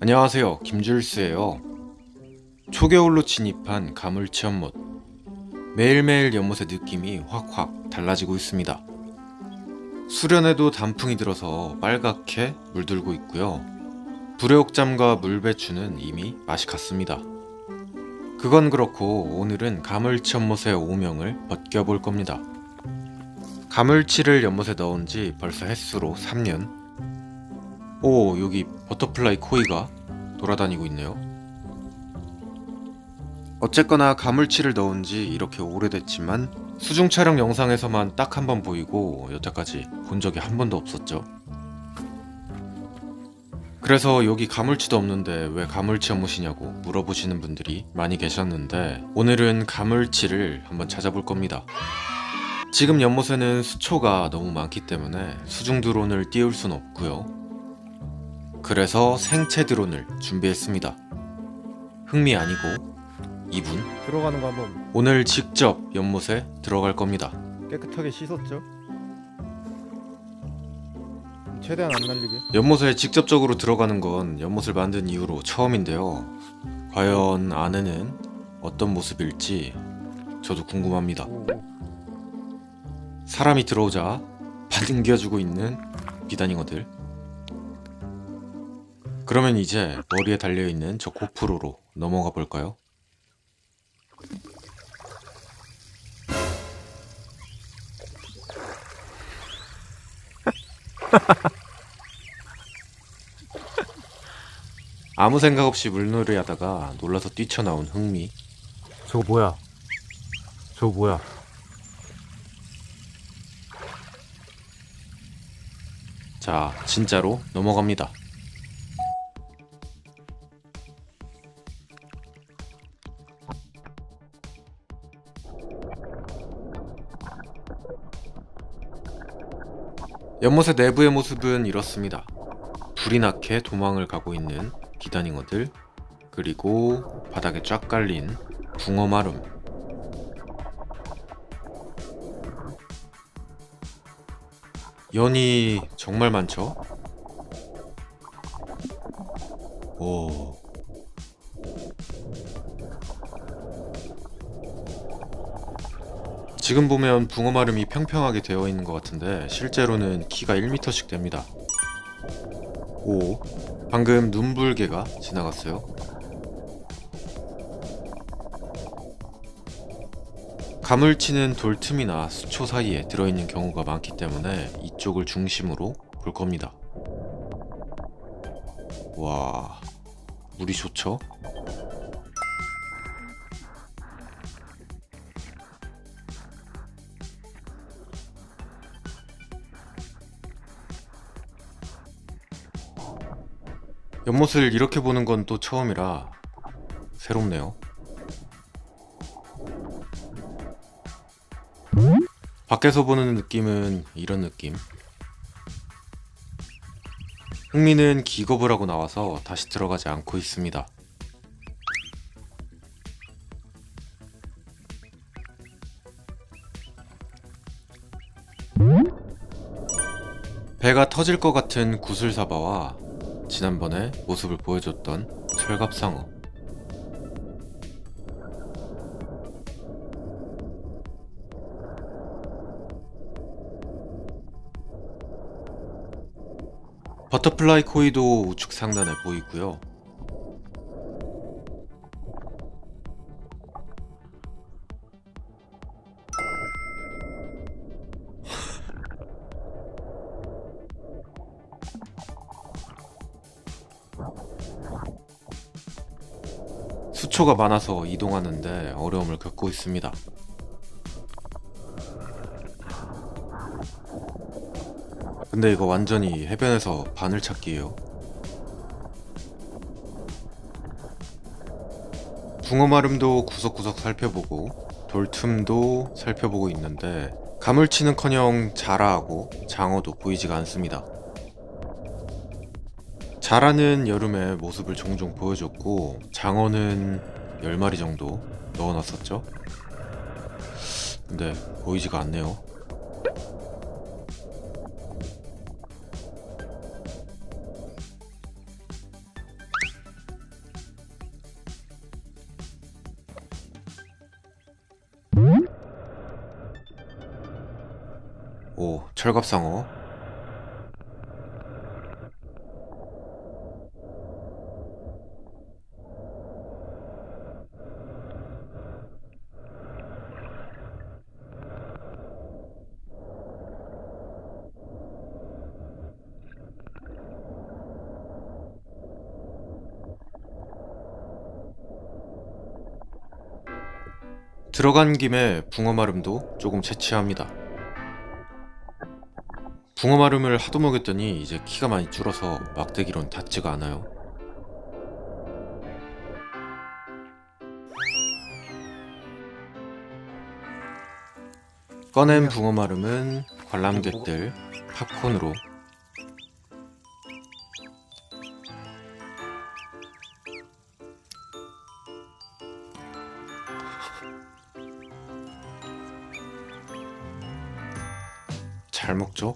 안녕하세요. 김줄수예요. 초겨울로 진입한 가물치 연못. 매일매일 연못의 느낌이 확확 달라지고 있습니다. 수련에도 단풍이 들어서 빨갛게 물들고 있고요. 불회옥잠과 물배추는 이미 맛이 갔습니다. 그건 그렇고 오늘은 가물치 연못의 오명을 벗겨볼 겁니다. 가물치를 연못에 넣은 지 벌써 햇수로 3년. 오, 여기 버터플라이 코이가 돌아다니고 있네요. 어쨌거나 가물치를 넣은 지 이렇게 오래됐지만 수중 촬영 영상에서만 딱 한 번 보이고 여태까지 본 적이 한 번도 없었죠. 그래서 여기 가물치도 없는데 왜 가물치 연못이냐고 물어보시는 분들이 많이 계셨는데 오늘은 가물치를 한번 찾아볼 겁니다. 지금 연못에는 수초가 너무 많기 때문에 수중 드론을 띄울 순 없고요. 그래서 생체 드론을 준비했습니다. 흥미 아니고 이분 들어가는 거 한번 오늘 직접 연못에 들어갈 겁니다. 깨끗하게 씻었죠? 최대한 안 날리게 연못에 직접적으로 들어가는 건 연못을 만든 이후로 처음인데요. 과연 안에는 어떤 모습일지 저도 궁금합니다. 오, 사람이 들어오자 반겨주고 있는 비단잉어들. 그러면 이제 머리에 달려있는 저 고프로로 넘어가 볼까요? 아무 생각 없이 물놀이 하다가 놀라서 뛰쳐나온 흥미. 저거 뭐야 저거 뭐야 자, 진짜로 넘어갑니다. 연못의 내부의 모습은 이렇습니다. 불이 나게 도망을 가고 있는 기다잉어들, 그리고 바닥에 쫙 깔린 붕어 마름, 연이 정말 많죠? 오. 지금 보면 붕어 마름이 평평하게 되어 있는 것 같은데 실제로는 키가 1m씩 됩니다. 오. 방금 눈불개가 지나갔어요. 가물치는 돌틈이나 수초 사이에 들어있는 경우가 많기 때문에 이쪽을 중심으로 볼 겁니다. 와, 물이 좋죠? 연못을 이렇게 보는 건 또 처음이라 새롭네요. 밖에서 보는 느낌은 이런 느낌. 흥미는 기겁을 하고 나와서 다시 들어가지 않고 있습니다. 배가 터질 것 같은 구슬사바와 지난번에 모습을 보여줬던 철갑상어. 버터플라이 코이도 우측 상단에 보이고요. 수초가 많아서 이동하는데 어려움을 겪고 있습니다. 근데 이거 완전히 해변에서 바늘 찾기예요. 붕어 마름도 구석구석 살펴보고 돌틈도 살펴보고 있는데 가물치는커녕 자라하고 장어도 보이지가 않습니다. 잘하는 여름의 모습을 종종 보여줬고 장어는 10마리 정도 넣어놨었죠? 근데 보이지가 않네요. 오 철갑상어. 들어간 김에 붕어마름도 조금 채취합니다. 붕어마름을 하도 먹였더니 이제 키가 많이 줄어서 막대기론 닿지가 않아요. 꺼낸 붕어마름은 관람객들 팝콘으로 잘 먹죠?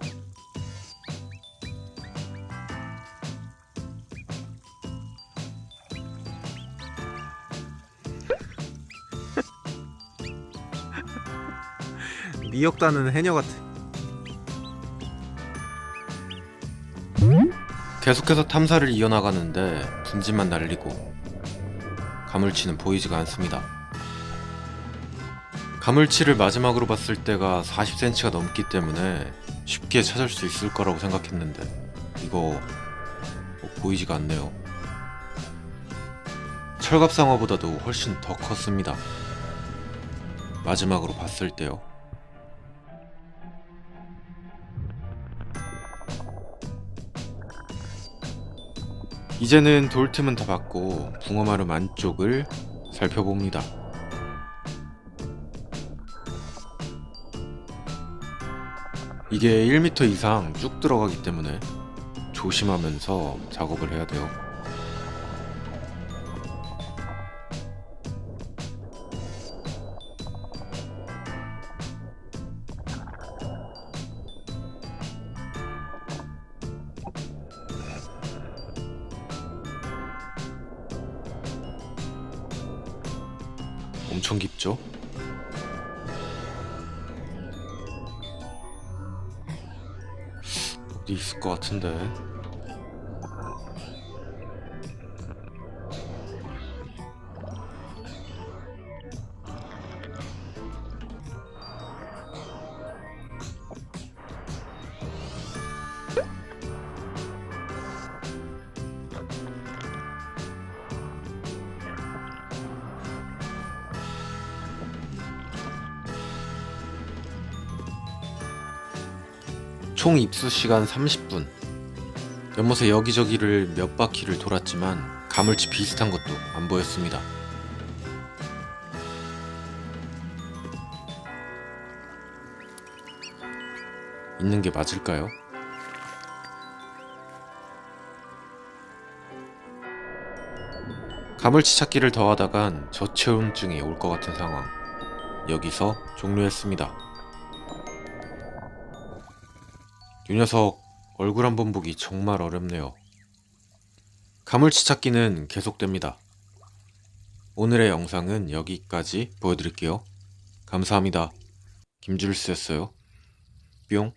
미역 따는 해녀 같아. 계속해서 탐사를 이어나가는데 분진만 날리고 가물치는 보이지가 않습니다. 가물치를 마지막으로 봤을 때가 40cm가 넘기 때문에 쉽게 찾을 수 있을 거라고 생각했는데 이거 뭐 보이지가 않네요. 철갑상어보다도 훨씬 더 컸습니다. 마지막으로 봤을 때요. 이제는 돌 틈은 다 받고 붕어마름 안쪽을 살펴봅니다. 이게 1m 이상 쭉 들어가기 때문에 조심하면서 작업을 해야 돼요. 엄청 깊죠? 있을 것 같은데. 총 입수 시간 30분. 연못에 여기저기를 몇 바퀴를 돌았지만 가물치 비슷한 것도 안 보였습니다. 있는 게 맞을까요? 가물치 찾기를 더하다간 저체온증이 올 것 같은 상황. 여기서 종료했습니다. 이 녀석 얼굴 한 번 보기 정말 어렵네요. 가물치 찾기는 계속됩니다. 오늘의 영상은 여기까지 보여드릴게요. 감사합니다. 김줄수였어요. 뿅.